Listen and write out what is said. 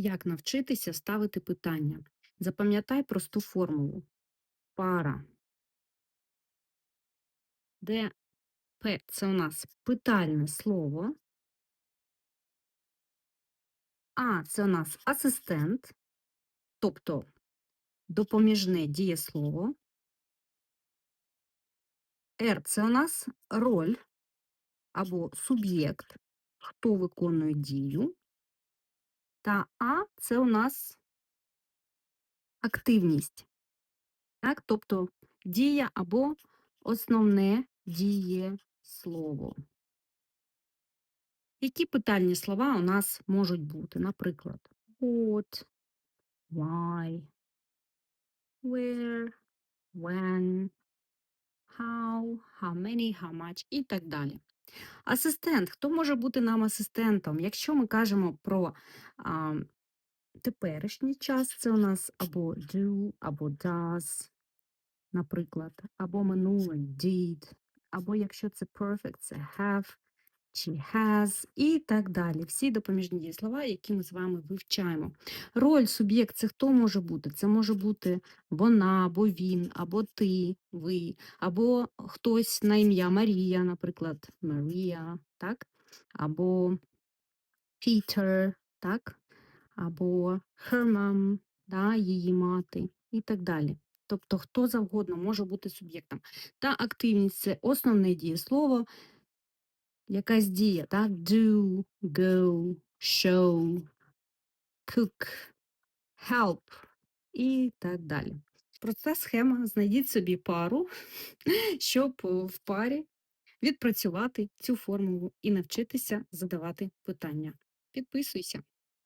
Як навчитися ставити питання? Запам'ятай просту формулу. Пара, де П це у нас питальне слово, А це у нас асистент, тобто допоміжне дієслово. Р це у нас роль або суб'єкт, хто виконує дію. Та А це у нас активність, так? тобто дія або основне дієслово. Які питальні слова у нас можуть бути? Наприклад, what, why, where, when, how, how many, how much і так далі. Асистент. Хто може бути нам асистентом? Якщо ми кажемо про а, теперішній час, це у нас або do, або does, наприклад, або минуле did, або якщо це perfect, це have, чи has і так далі. Всі допоміжні дієслова, які ми з вами вивчаємо. Роль, суб'єкт це хто може бути? Це може бути вона, або він, або ти, ви, або хтось на ім'я Марія, наприклад, Марія, так? Або Peter, так? Або her да, її мати і так далі. Тобто хто завгодно може бути суб'єктом. Та активність це основне дієслово, якась дія, так? Do, go, show, cook, help і так далі. Проста схема. Знайдіть собі пару, щоб в парі відпрацювати цю формулу і навчитися задавати питання. Підписуйся.